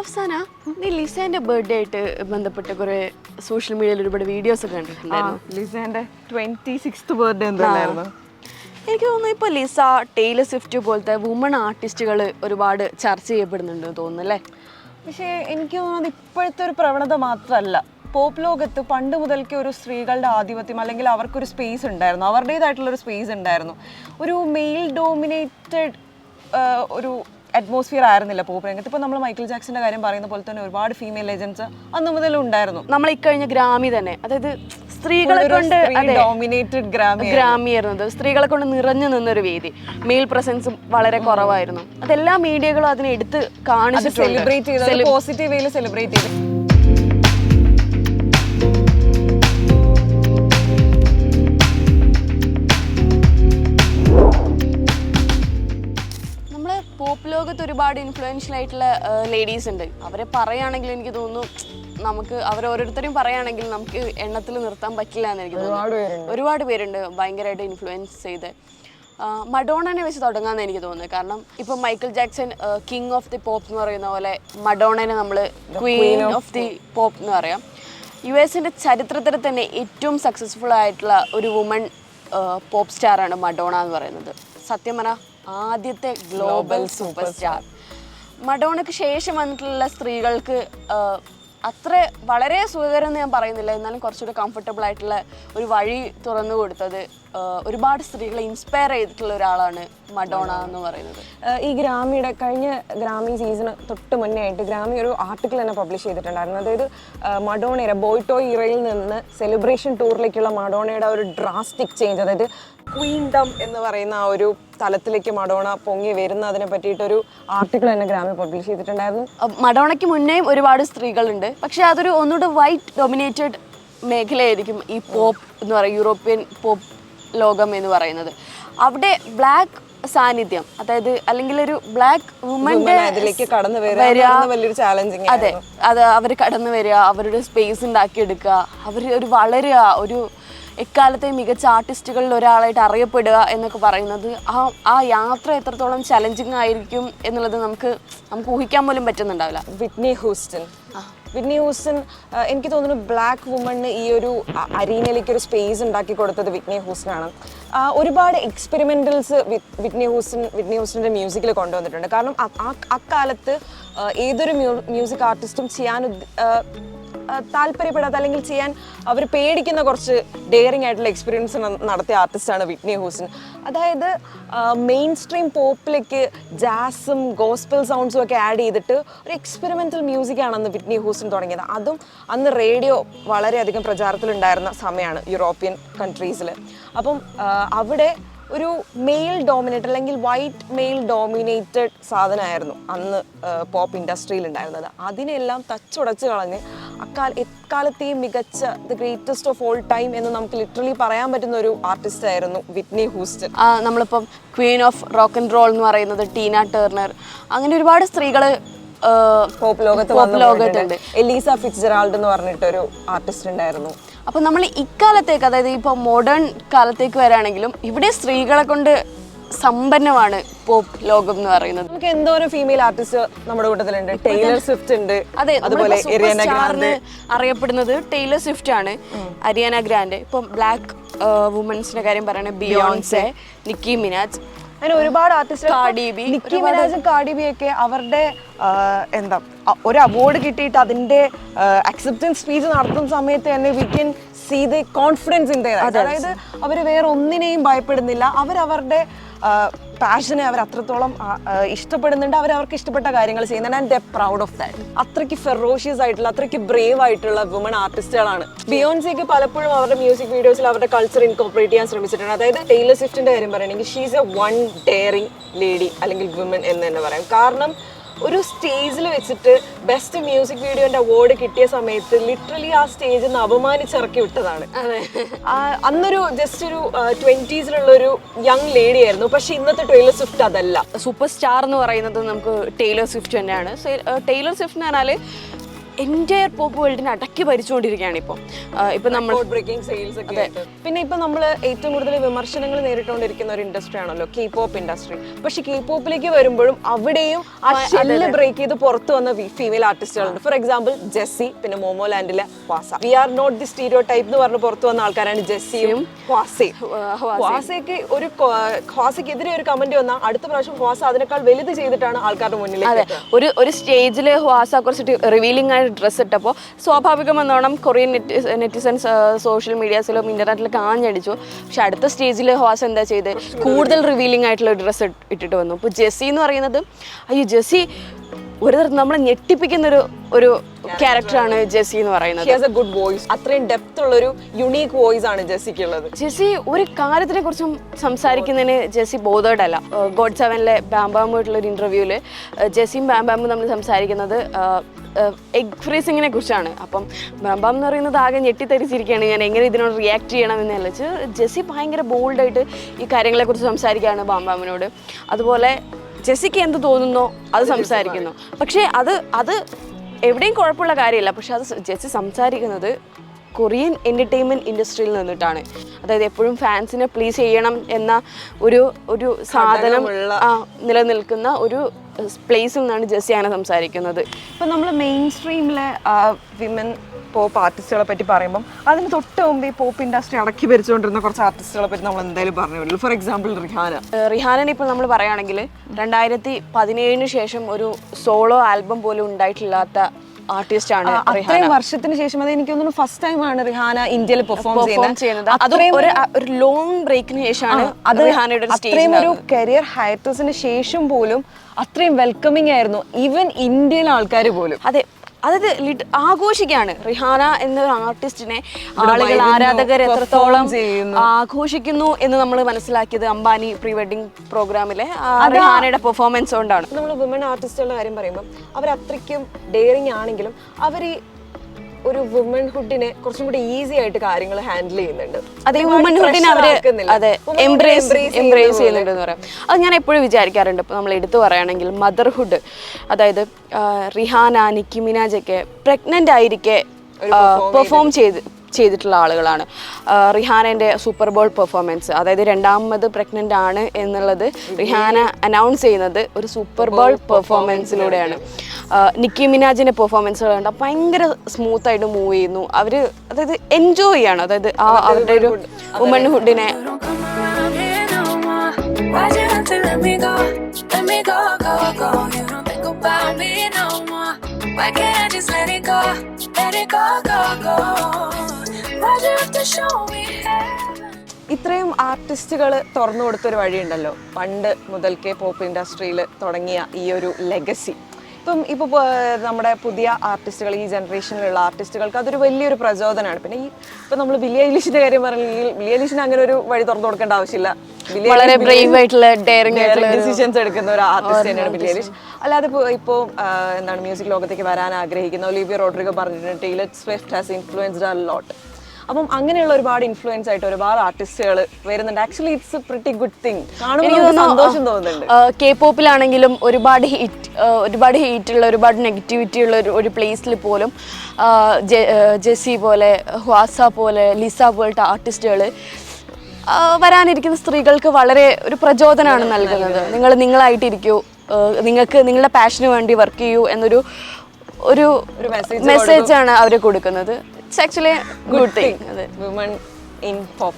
അവസാന നീ ലിസേന്റെ ബർത്ത്ഡേ ആയിട്ട് ബന്ധപ്പെട്ട കുറെ സോഷ്യൽ മീഡിയയിൽ ഒരുപാട് വീഡിയോസ് ഒക്കെ കണ്ടിട്ടുണ്ടായിരുന്നു. ലിസേന്റെ ട്വന്റി സിക്സ് ബർത്ത്ഡേ എന്തായിരുന്നു എനിക്ക് തോന്നുന്നു ഇപ്പൊ ലിസ ടൈലർ സ്വിഫ്റ്റ് പോലത്തെ വുമൺ ആർട്ടിസ്റ്റുകൾ ഒരുപാട് ചർച്ച ചെയ്യപ്പെടുന്നുണ്ട് തോന്നുന്നു അല്ലേ? പക്ഷേ എനിക്ക് തോന്നുന്നത് ഇപ്പോഴത്തെ ഒരു പ്രവണത മാത്രമല്ല. പോപ്പ് ലോകത്ത് പണ്ട് മുതൽക്കേ ഒരു സ്ത്രീകളുടെ ആധിപത്യം അല്ലെങ്കിൽ അവർക്കൊരു സ്പേസ് ഉണ്ടായിരുന്നു. അവരുടേതായിട്ടുള്ള ഒരു സ്പേസ് ഉണ്ടായിരുന്നു. ഒരു മെയിൽ ഡോമിനേറ്റഡ് ഒരു അറ്റ്മോസ്ഫിയർ ആയിരുന്നില്ല പോപ്പ് രംഗത്ത്. ഇപ്പോൾ നമ്മൾ മൈക്കിൾ ജാക്സന്റെ കാര്യം പറയുന്ന പോലെ തന്നെ ഒരുപാട് ഫീമെയിൽ ലെജൻസ് അന്ന് മുതൽ ഉണ്ടായിരുന്നു. നമ്മൾ ഇക്കഴിഞ്ഞ ഗ്രാമി തന്നെ അതായത് സ്ത്രീകളെ കൊണ്ട് ഡോമിനേറ്റഡ് ഗ്രാമി ഗ്രാമി ആയിരുന്നത് സ്ത്രീകളെ കൊണ്ട് നിറഞ്ഞു നിന്നൊരു വേദി. മെയിൽ പ്രസൻസും വളരെ കുറവായിരുന്നു. അതെല്ലാ മീഡിയകളും അതിനെ എടുത്ത് കാണിച്ചിട്ടുണ്ട്. സെലിബ്രേറ്റ് ചെയ്ത് പോസിറ്റീവ് വേയിൽ സെലിബ്രേറ്റ് ചെയ്ത്. ഒരുപാട് ഇൻഫ്ലുവൻഷ്യൽ ആയിട്ടുള്ള ലേഡീസ് ഉണ്ട്. അവരെ പറയുകയാണെങ്കിൽ എനിക്ക് തോന്നുന്നു നമുക്ക് അവർ ഓരോരുത്തരും പറയുകയാണെങ്കിൽ നമുക്ക് എണ്ണത്തിൽ നിർത്താൻ പറ്റില്ല എന്ന് എനിക്ക് തോന്നുന്നു. ഒരുപാട് പേരുണ്ട്. ഭയങ്കരമായിട്ട് ഇൻഫ്ലുവൻസ് ചെയ്ത്. മഡോണനെ വെച്ച് തുടങ്ങാമെന്ന് എനിക്ക് തോന്നുന്നത് കാരണം ഇപ്പം Michael Jackson king of the pop എന്ന് പറയുന്ന പോലെ മഡോണനെ നമ്മൾ ക്വീൻ ഓഫ് ദി പോപ്പ് എന്ന് പറയാം. യു എസിന്റെ ചരിത്രത്തിൽ തന്നെ ഏറ്റവും സക്സസ്ഫുൾ ആയിട്ടുള്ള ഒരു വുമൺ പോപ്പ് സ്റ്റാറാണ് മഡോണ എന്ന് പറയുന്നത്. സത്യം ആദ്യത്തെ ഗ്ലോബൽ സൂപ്പർ സ്റ്റാർ മഡോണയ്ക്ക് ശേഷം വന്നിട്ടുള്ള സ്ത്രീകൾക്ക് അത്ര വളരെ സുഖകരം എന്ന് ഞാൻ പറയുന്നില്ല. എന്നാലും കുറച്ചുകൂടി കംഫർട്ടബിൾ ആയിട്ടുള്ള ഒരു വഴി തുറന്നു കൊടുത്തത് ഒരുപാട് സ്ത്രീകളെ ഇൻസ്പയർ ചെയ്തിട്ടുള്ള ഒരാളാണ് മഡോണ എന്ന് പറയുന്നത്. ഈ ഗ്രാമിയുടെ കഴിഞ്ഞ ഗ്രാമി സീസൺ തൊട്ട് മുന്നേ ആയിട്ട് ഗ്രാമി ഒരു ആർട്ടിക്കിൾ തന്നെ പബ്ലിഷ് ചെയ്തിട്ടുണ്ടായിരുന്നു. അതായത് മഡോണയുടെ ബോയ്റ്റോ ഇറയിൽ നിന്ന് സെലിബ്രേഷൻ ടൂറിലേക്കുള്ള മഡോണയുടെ ഒരു ഡ്രാസ്റ്റിക് ചേഞ്ച് അതായത് ക്വീൻഡം എന്ന് പറയുന്ന ആ ഒരു തലത്തിലേക്ക് മഡോണ പൊങ്ങി വരുന്നതിനെ പറ്റിയിട്ടൊരു ആർട്ടിക്കിൾ തന്നെ ഗ്രാമി പബ്ലിഷ് ചെയ്തിട്ടുണ്ടായിരുന്നു. മഡോണയ്ക്ക് മുന്നേയും ഒരുപാട് സ്ത്രീകളുണ്ട്. പക്ഷേ അതൊരു ഒന്നുകൂടെ വൈറ്റ് ഡൊമിനേറ്റഡ് മേഖലയായിരിക്കും ഈ പോപ്പ് എന്ന് പറയുക യൂറോപ്യൻ പോപ്പ് ലോകം എന്ന് പറയുന്നത്. അവിടെ ബ്ലാക്ക് സാന്നിധ്യം അതായത് അല്ലെങ്കിൽ ഒരു ബ്ലാക്ക് വുമന്റെ അതിലേക്ക് കടന്നു വലിയൊരു ചാലഞ്ചിങ് അതെ അത് അവർ കടന്നു വരിക അവരുടെ സ്പേസ് ഉണ്ടാക്കിയെടുക്കുക അവർ ഒരു വളരുക ഒരു എക്കാലത്തെ മികച്ച ആർട്ടിസ്റ്റുകളിൽ ഒരാളായിട്ട് അറിയപ്പെടുക എന്നൊക്കെ പറയുന്നത് ആ ആ യാത്ര എത്രത്തോളം ചലഞ്ചിങ് ആയിരിക്കും എന്നുള്ളത് നമുക്ക് നമുക്ക് ഊഹിക്കാൻ പോലും പറ്റുന്നുണ്ടാവില്ല. വിറ്റ്നി ഹൂസ്റ്റൺ വിറ്റ്നി ഹൂസൺ എനിക്ക് തോന്നുന്നു ബ്ലാക്ക് വുമണിന് ഈ ഒരു അരീനയിലേക്ക് ഒരു സ്പേസ് ഉണ്ടാക്കി കൊടുത്തത് വിറ്റ്നി ഹൂസനാണ് ഒരുപാട് എക്സ്പെരിമെന്റൽസ് വിറ്റ്നി ഹൂസൺ വിറ്റ്നി ഹൂസണിന്റെ മ്യൂസിക്കിൽ കൊണ്ടുവന്നിട്ടുണ്ട്. കാരണം അക്കാലത്ത് ഏതൊരു മ്യൂസിക് ആർട്ടിസ്റ്റും ചെയ്യാൻ താല്പര്യപ്പെടാത്ത അല്ലെങ്കിൽ ചെയ്യാൻ അവർ പേടിക്കുന്ന കുറച്ച് ഡെയറിങ് ആയിട്ടുള്ള എക്സ്പീരിയൻസ് നടത്തിയ ആർട്ടിസ്റ്റാണ് വിറ്റ്നി ഹൂസൺ അതായത് മെയിൻ സ്ട്രീം പോപ്പിലേക്ക് ജാസും ഗോസ്പൽ സൗണ്ട്സും ഒക്കെ ആഡ് ചെയ്തിട്ട് ഒരു എക്സ്പെരിമെന്റൽ മ്യൂസിക്കാണ് അന്ന് വിറ്റ്നി ഹൂസൺ തുടങ്ങിയത്. അതും അന്ന് റേഡിയോ വളരെയധികം പ്രചാരത്തിലുണ്ടായിരുന്ന സമയമാണ് യൂറോപ്യൻ കൺട്രീസിൽ അപ്പം അവിടെ ഒരു മെയിൽ ഡോമിനേറ്റഡ് അല്ലെങ്കിൽ വൈറ്റ് മെയിൽ ഡോമിനേറ്റഡ് സാധനമായിരുന്നു അന്ന് പോപ്പ് ഇൻഡസ്ട്രിയിൽ ഉണ്ടായിരുന്നത്. അതിനെല്ലാം തച്ചുടച്ച് കളഞ്ഞ് അക്കാല എക്കാലത്തെയും മികച്ച the greatest of all time എന്ന് നമുക്ക് ലിറ്ററലി പറയാൻ പറ്റുന്ന ഒരു ആർട്ടിസ്റ്റ് ആയിരുന്നു വിറ്റ്നി ഹൂസ്റ്റൺ നമ്മളിപ്പം queen of rock and roll എന്ന് പറയുന്നത് ടീന ടേർണർ. അങ്ങനെ ഒരുപാട് സ്ത്രീകൾ പോപ്പ് ലോകത്ത് ലോകത്തുണ്ട്. എലീസ ഫിറ്റ്ജെറാൾഡ് എന്ന് പറഞ്ഞിട്ടൊരു ആർട്ടിസ്റ്റ് ഉണ്ടായിരുന്നു. അപ്പം നമ്മൾ ഇക്കാലത്തേക്ക് അതായത് ഇപ്പോൾ മോഡേൺ കാലത്തേക്ക് വരാണെങ്കിലും ഇവിടെ സ്ത്രീകളെ കൊണ്ട് സമ്പന്നമാണ് പോപ്പ് ലോകം എന്ന് പറയുന്നത്. നമുക്ക് എന്തോരം ഫീമെയിൽ ആർട്ടിസ്റ്റ് നമ്മുടെ കൂട്ടത്തിലുണ്ട്? ടൈലർ സ്വിഫ്റ്റ് ഉണ്ട്. അതെ അതുപോലെ അറിയപ്പെടുന്നത് ടൈലർ സ്വിഫ്റ്റ് ആണ്. അരിയാന ഗ്രാൻഡ് ഇപ്പം ബ്ലാക്ക് വുമൻസിന്റെ കാര്യം പറയുന്നത് ബിയോൺസെ നിക്കി മിനാജ് അങ്ങനെ ഒരുപാട് ആർട്ടിസ്റ്റുകൾ നിക്കി മിനാജും കാർഡി ബി ഒക്കെ അവരുടെ എന്താ ഒരു അവാർഡ് കിട്ടിയിട്ട് അതിന്റെ അക്സെപ്റ്റൻസ് സ്പീച്ച് നടത്തുന്ന സമയത്ത് തന്നെ we can see the confidence in അതായത് അവർ വേറെ ഒന്നിനെയും ഭയപ്പെടുന്നില്ല. അവരവരുടെ പാഷനെ അവർ അത്രത്തോളം ഇഷ്ടപ്പെടുന്നുണ്ട് അവർ അവർക്ക് ഇഷ്ടപ്പെട്ട കാര്യങ്ങൾ ചെയ്യുന്നുണ്ട്. And the proud of that അത്രയ്ക്ക് ഫെറോഷ്യസ് ആയിട്ടുള്ള അത്രയ്ക്ക് ബ്രേവ് ആയിട്ടുള്ള വുമൺ ആർട്ടിസ്റ്റുകളാണ് ബിയോൺസിക്ക് പലപ്പോഴും അവരുടെ മ്യൂസിക് വീഡിയോസിൽ അവരുടെ കൾച്ചർ ഇൻകോപ്പറേറ്റ് ചെയ്യാൻ ശ്രമിച്ചിട്ടുണ്ട്. അതായത് ടൈലർ സ്വിഫ്റ്റിന്റെ കാര്യം പറയുകയാണെങ്കിൽ she's a one daring lady അല്ലെങ്കിൽ വുമൺ എന്ന് തന്നെ പറയാം. കാരണം ഒരു സ്റ്റേജിൽ വെച്ചിട്ട് ബെസ്റ്റ് മ്യൂസിക് വീഡിയോന്റെ അവാർഡ് കിട്ടിയ സമയത്ത് ലിറ്ററലി ആ സ്റ്റേജിൽ നിന്ന് അപമാനിച്ചിറക്കി വിട്ടതാണ്. അന്നൊരു ജസ്റ്റ് ഒരു ട്വന്റീസിലുള്ള ഒരു യങ് ലേഡി ആയിരുന്നു. പക്ഷെ ഇന്നത്തെ ടൈലർ സ്വിഫ്റ്റ് അതല്ല. സൂപ്പർ സ്റ്റാർ എന്ന് പറയുന്നത് നമുക്ക് ടൈലർ സ്വിഫ്റ്റ് തന്നെയാണ്. ടൈലർ സ്വിഫ്റ്റ് എന്ന് പറഞ്ഞാൽ എന്റയർ പോപ്പ് വേൾഡിനെ അടക്കി ഭരിച്ചുകൊണ്ടിരിക്കുകയാണ് ഇപ്പോൾ ഇപ്പം നമ്മൾ ബ്രേക്കിംഗ് സെയിൽസ് ഒക്കെ. പിന്നെ ഇപ്പം നമ്മൾ ഏറ്റവും കൂടുതൽ വിമർശനങ്ങൾ നേരിട്ടുകൊണ്ടിരിക്കുന്ന ഒരു ഇൻഡസ്ട്രി ആണല്ലോ കെ പോപ്പ് ഇൻഡസ്ട്രി പക്ഷേ കെ പോപ്പിലേക്ക് വരുമ്പോഴും അവിടെയും ആ ഷെല്ല് ബ്രേക്ക് ചെയ്ത് പുറത്തു വന്ന ഫീമെയിൽ ആർട്ടിസ്റ്റുകളുണ്ട് ഫോർ എക്സാമ്പിൾ ജെസ്സി പിന്നെ മോമോ ലാൻഡിലെ വാസ we are not the stereotype എന്ന് പറഞ്ഞ് പുറത്തു വന്ന ആൾക്കാരാണ് ജെസ്സിയും വാസയും വാസയ്ക്ക് ഒരു ഖ്വാസയ്ക്കെതിരെ ഒരു കമന്റ് വന്നാൽ അടുത്ത പ്രാവശ്യം വാസ അതിനേക്കാൾ വലുത് ചെയ്തിട്ടാണ് ആൾക്കാരുടെ മുന്നിൽ അതെ. ഒരു ഒരു സ്റ്റേജിൽ ഹുവാസ കുറച്ച് റിവീലിംഗ് ആയിട്ട് ഡ്രസ്സ് ഇട്ടപ്പോൾ സ്വാഭാവികമെന്നോണം കൊറിയൻ നെറ്റ് നെറ്റിസൻസ് സോഷ്യൽ മീഡിയാസിലും ഇന്റർനെറ്റിലും കാഞ്ഞടിച്ചു പക്ഷെ അടുത്ത സ്റ്റേജിൽ ഹോസ് എന്താ ചെയ്ത്? കൂടുതൽ റിവീലിംഗ് ആയിട്ടുള്ള ഡ്രസ്സ് ഇട്ടിട്ട് വന്നു. അപ്പോൾ ജെസ്സി എന്ന് പറയുന്നത് അയ്യോ ജെസ്സി ഒരു തരത്തിൽ നമ്മളെ ഞെട്ടിപ്പിക്കുന്ന ഒരു ഒരു ക്യാരക്ടറാണ് ജെസ്സി എന്ന് പറയുന്നത്. ഗുഡ് വോയിസ് അത്രയും ഡെപ്ത് ഉള്ള ഒരു യുണീക്ക് വോയിസ് ആണ് ജെസ്സിക്ക് ഉള്ളത് ജെസ്സി ഒരു കാര്യത്തിനെ കുറിച്ചും സംസാരിക്കുന്നതിന് ജെസ്സി ബോധേഡ് അല്ല ഗോഡ് സെവനിലെ ബാംബാമുമായിട്ടുള്ള ഒരു ഇന്റർവ്യൂവിൽ ജെസ്സിയും ബാംബാമും നമ്മൾ സംസാരിക്കുന്നത് എഗ് ഫ്രീസിങ്ങിനെ കുറിച്ചാണ്. അപ്പം ബാംബാം എന്ന് പറയുന്നത് ആകെ ഞെട്ടിത്തരിച്ചിരിക്കുകയാണ് ഞാൻ എങ്ങനെ ഇതിനോട് റിയാക്ട് ചെയ്യണം എന്ന് വെച്ച് ജെസ്സി ഭയങ്കര ബോൾഡായിട്ട് ഈ കാര്യങ്ങളെക്കുറിച്ച് സംസാരിക്കുകയാണ് ബാംബാമിനോട് അതുപോലെ ജെസ്സിക്ക് എന്ത് തോന്നുന്നോ അത് സംസാരിക്കുന്നു. പക്ഷേ അത് അത് എവിടെയും കുഴപ്പമുള്ള കാര്യമില്ല. പക്ഷെ അത് ജെസ്സി സംസാരിക്കുന്നത് കൊറിയൻ എന്റർടൈൻമെന്റ് ഇൻഡസ്ട്രിയിൽ നിന്നിട്ടാണ്. അതായത് എപ്പോഴും ഫാൻസിനെ പ്ലീസ് ചെയ്യണം എന്ന ഒരു ഒരു സാധനം നിലനിൽക്കുന്ന ഒരു പ്ലേസിൽ നിന്നാണ് അങ്ങനെ സംസാരിക്കുന്നത്. ഇപ്പം നമ്മൾ മെയിൻ സ്ട്രീമിലെ വിമൻ പോപ്പ് ആർട്ടിസ്റ്റുകളെ പറ്റി പറയുമ്പം അതിന് തൊട്ട് മുമ്പ് ഈ പോപ്പ് ഇൻഡസ്ട്രി അടക്കി ഭരിച്ചുകൊണ്ടിരുന്ന കുറച്ച് ആർട്ടിസ്റ്റുകളെ പറ്റി നമ്മൾ എന്തായാലും പറഞ്ഞു ഫോർ എക്സാമ്പിൾ റിഹാന. റിഹാനനെ ഇപ്പോൾ നമ്മൾ പറയുകയാണെങ്കിൽ രണ്ടായിരത്തി പതിനേഴിന് ശേഷം ഒരു സോളോ ആൽബം പോലും ഉണ്ടായിട്ടില്ലാത്ത ആർട്ടിസ്റ്റാണ് റിഹാന അത്രയും വർഷത്തിന് ശേഷം അത് എനിക്ക് തോന്നുന്നു ഫസ്റ്റ് ടൈം ആണ് റിഹാന ഇന്ത്യയിൽ പെർഫോം ചെയ്യുന്നത്. അത്രയും ഒരു ലോങ് ബ്രേക്കിന് ശേഷമാണ് അത് റിഹാനയുടെ അത്രയും ഒരു കരിയർ ഹയറ്റസിന് ശേഷം പോലും അത്രയും വെൽക്കമിങ് ആയിരുന്നു. ഈവൻ ഇന്ത്യയിലെ ആൾക്കാർ പോലും. അതെ അതായത് ലിറ്റ് ആഘോഷിക്കുകയാണ് റിഹാന എന്നൊരു ആർട്ടിസ്റ്റിനെ ആളുകൾ ആരാധകർ എത്രത്തോളം ആഘോഷിക്കുന്നു എന്ന് നമ്മൾ മനസ്സിലാക്കിയത് അംബാനി പ്രീ വെഡിങ് പ്രോഗ്രാമിലെ റിഹാനയുടെ പെർഫോമൻസ് കൊണ്ടാണ്. നമ്മൾ വിമൻ ആർട്ടിസ്റ്റുകളുടെ കാര്യം പറയുമ്പോൾ അവർ അത്രയ്ക്കും ഡെയറിങ് ആണെങ്കിലും അവർ ഒരു വുമൺഹുഡിനെ കുറച്ചും കൂടി ഈസി ആയിട്ട് കാര്യങ്ങൾ ഹാൻഡിൽ ചെയ്യുന്നുണ്ട്. അതെ വുമൺഹുഡിനെ അവർ അതെ എംബ്രേസ് എംബ്രേസ് ചെയ്യുന്നുണ്ട് എന്ന് പറയാം. അത് ഞാൻ എപ്പോഴും വിചാരിക്കാറുണ്ട്. ഇപ്പോൾ നമ്മൾ എടുത്തു പറയുകയാണെങ്കിൽ മദർഹുഡ് അതായത് റിഹാന നിക്കി മിനാജൊക്കെ പ്രഗ്നന്റ് ആയിരിക്കെ പെർഫോം ചെയ്ത് ചെയ്തിട്ടുള്ള ആളുകളാണ് റിഹാനന്റെ സൂപ്പർ ബോൾ പെർഫോമൻസ് അതായത് രണ്ടാമത് പ്രഗ്നന്റ് ആണ് എന്നുള്ളത് റിഹാന അനൗൺസ് ചെയ്യുന്നത് ഒരു സൂപ്പർ ബോൾ പെർഫോമൻസിലൂടെയാണ് നിക്കി മിനാജിന്റെ പെർഫോമൻസുകൾ കണ്ട ഭയങ്കര സ്മൂത്ത് ആയിട്ട് മൂവ് ചെയ്യുന്നു അവർ അതായത് എൻജോയ് ചെയ്യാണ് അതായത് ആ അവരുടെ ഒരു വുമൺഹുഡിനെ Don't come around here no more. Why'd you have to let me go? Let me go, go, go. You don't think about me no more. Why can't I just let it go? Let it go, go, go. ഇത്രയും ആർട്ടിസ്റ്റുകൾ തുറന്നു കൊടുത്തൊരു വഴിയുണ്ടല്ലോ. പണ്ട് മുതൽക്കേ pop ഇൻഡസ്ട്രിയിൽ തുടങ്ങിയ ഈ ഒരു ലെഗസി ഇപ്പം ഇപ്പോൾ നമ്മുടെ പുതിയ ആർട്ടിസ്റ്റുകൾ ഈ ജനറേഷനിലുള്ള ആർട്ടിസ്റ്റുകൾക്ക് അതൊരു വലിയൊരു പ്രചോദനമാണ്. പിന്നെ ഈ ഇപ്പം നമ്മൾ വില്യ ഐലിഷിന്റെ കാര്യം പറഞ്ഞെങ്കിൽ വില്യ ഐലിഷിന് അങ്ങനെ ഒരു വഴി തുറന്നു കൊടുക്കേണ്ട ആവശ്യമില്ല. വളരെ ബ്രേവ് ആയിട്ടുള്ള, ഡിസിഷൻസ് എടുക്കുന്ന ഒരു ആർട്ടിസ്റ്റ് തന്നെയാണ് ഐലിഷ്. അല്ലാതെ ഇപ്പോൾ ഇപ്പോൾ എന്താണ് മ്യൂസിക് ലോകത്തേക്ക് വരാൻ ആഗ്രഹിക്കുന്ന ഒലിവിയ റോഡ്രിഗോ പറഞ്ഞിട്ടുണ്ട് Taylor Swift has influenced a lot അപ്പം അങ്ങനെയുള്ള ഒരുപാട് ഇൻഫ്ലുവൻസ് ആയിട്ട് ഒരുപാട് ആർട്ടിസ്റ്റുകൾ വരുന്നുണ്ട്. Actually it's pretty good thing കാണുമ്പോൾ സന്തോഷം തോന്നുന്നുണ്ട്. കെ പോപ്പിലാണെങ്കിലും ഒരുപാട് ഹിറ്റ് ഒരുപാട് ഹീറ്റ് ഉള്ള ഒരുപാട് നെഗറ്റിവിറ്റി ഉള്ള ഒരു പ്ലേസിൽ പോലും ആ, ജെ- ആ, ജെസ്സി പോലെ ഹ്വാസ പോലെ ലിസ പോലത്തെ ആർട്ടിസ്റ്റുകൾ വരാനിരിക്കുന്ന സ്ത്രീകൾക്ക് വളരെ ഒരു പ്രചോദനമാണ് നൽകുന്നത്. നിങ്ങൾ നിങ്ങളായിട്ടിരിക്കൂ. നിങ്ങൾക്ക് നിങ്ങളുടെ പാഷന് വേണ്ടി വർക്ക് ചെയ്യൂ എന്നൊരു ഒരു it's actually a good, good thing, thing. women in pop.